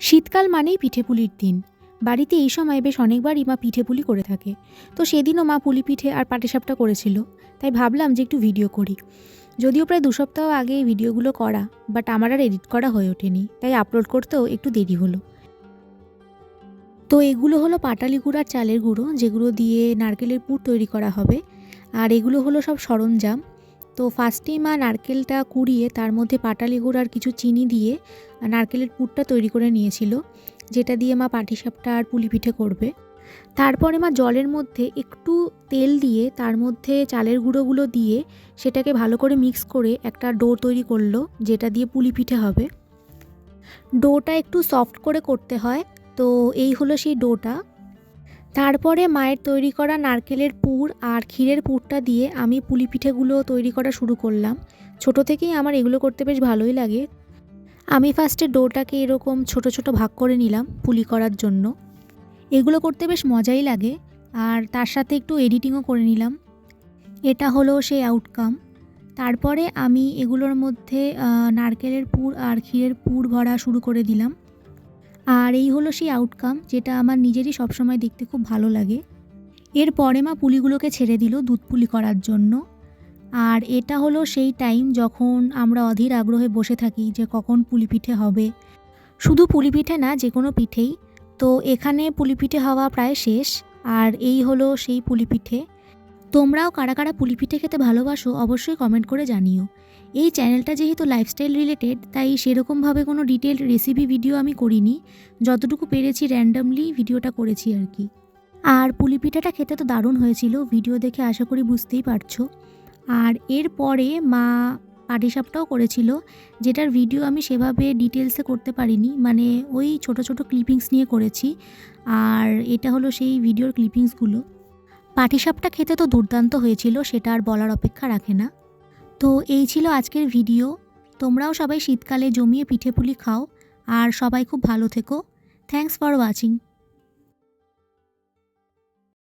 শীতকাল মানেই পিঠেপুলির দিন। বাড়িতে এই সময় বেশ অনেকবারই মা পিঠেপুলি করে থাকে। তো সেদিনও মা পুলি পিঠে আর পাটিসাপটা করেছিল। তাই ভাবলাম যে একটু ভিডিও করি। যদিও প্রায় দু সপ্তাহ আগে এই ভিডিওগুলো করা, বাট আমার আর এডিট করা হয়ে ওঠেনি। তাই আপলোড করতেও একটু দেরি হলো। তো এগুলো হলো পাটালি গুঁড়ার চালের গুঁড়ো, যেগুলো দিয়ে নারকেলের পুর তৈরি করা হবে। আর এগুলো হলো সব সরঞ্জাম। তো ফার্স্টেই মা নারকেলটা কুড়িয়ে তার মধ্যে পাটালি গুঁড়ো আর কিছু চিনি দিয়ে নারকেলের পুরটা তৈরি করে নিয়েছিল, যেটা দিয়ে মা পাটিসাপটা আর পুলি পিঠে করবে। তারপরে মা জলের মধ্যে একটু তেল দিয়ে তার মধ্যে চালের গুঁড়োগুলো দিয়ে সেটাকে ভালো করে মিক্স করে একটা ডো তৈরি করল, যেটা দিয়ে পুলি পিঠে হবে। ডোটা একটু সফট করে করতে হয়, তো এই হলো সেই ডোটা। তারপরে মায়ের তৈরি করা নারকেলের পুর আর ক্ষীরের পুরটা দিয়ে আমি পুলি পিঠেগুলো তৈরি করা শুরু করলাম। ছোট থেকেই আমার এগুলো করতে বেশ ভালোই লাগে। আমি ফার্স্টে ডোটাকে এরকম ছোট ছোট ভাগ করে নিলাম পুলি করার জন্য। এগুলো করতে বেশ মজাই লাগে আর তার সাথে একটু এডিটিংও করে নিলাম। এটা হলো সেই আউটকাম তারপরে আমি এগুলোর মধ্যে নারকেলের পুর আর ক্ষীরের পুর ভরা শুরু করে দিলাম। আর এই হলো সেই আউটকাম যেটা আমার নিজেরই সবসময় দেখতে খুব ভালো লাগে। এরপরে মা পুলিগুলোকে ছেড়ে দিল দুধ পুলি করার জন্য। আর এটা হলো সেই টাইম যখন আমরা অধীর আগ্রহে বসে থাকি যে কখন পুলি পিঠে হবে। শুধু পুলি পিঠে না, যে কোনো পিঠেই। তো এখানে পুলি পিঠে হওয়া প্রায় শেষ। আর এই হলো সেই পুলি পিঠে। তোমরাও কারা কারা পুলি পিঠে খেতে ভালোবাসো অবশ্যই কমেন্ট করে জানিও। এই চ্যানেলটা যেহেতু লাইফস্টাইল রিলেটেড তাই সেরকমভাবে কোনো ডিটেল রেসিপি ভিডিও আমি করিনি। যতটুকু পেরেছি র্যান্ডামলি ভিডিওটা করেছি আর কি। আর পুলি পিঠাটা খেতে তো দারুণ হয়েছিল ভিডিও দেখে আশা করি বুঝতেই পারছ। আর এরপরে মা পাটিসাপটাও করেছিল, যেটার ভিডিও আমি সেভাবে ডিটেলসে করতে পারিনি। মানে ওই ছোট ছোট ক্লিপিংস নিয়ে করেছি। আর এটা হলো সেই ভিডিওর ক্লিপিংসগুলো পাটিসাপটা খেতে তো দুর্দান্ত হয়েছিল, সেটা আর বলার অপেক্ষা রাখে না। তো এই ছিল আজকের ভিডিও। তোমরাও সবাই শীতকালে জমিয়ে পিঠে পুলি খাও। আর সবাই খুব ভালো থেকো। Thanks for watching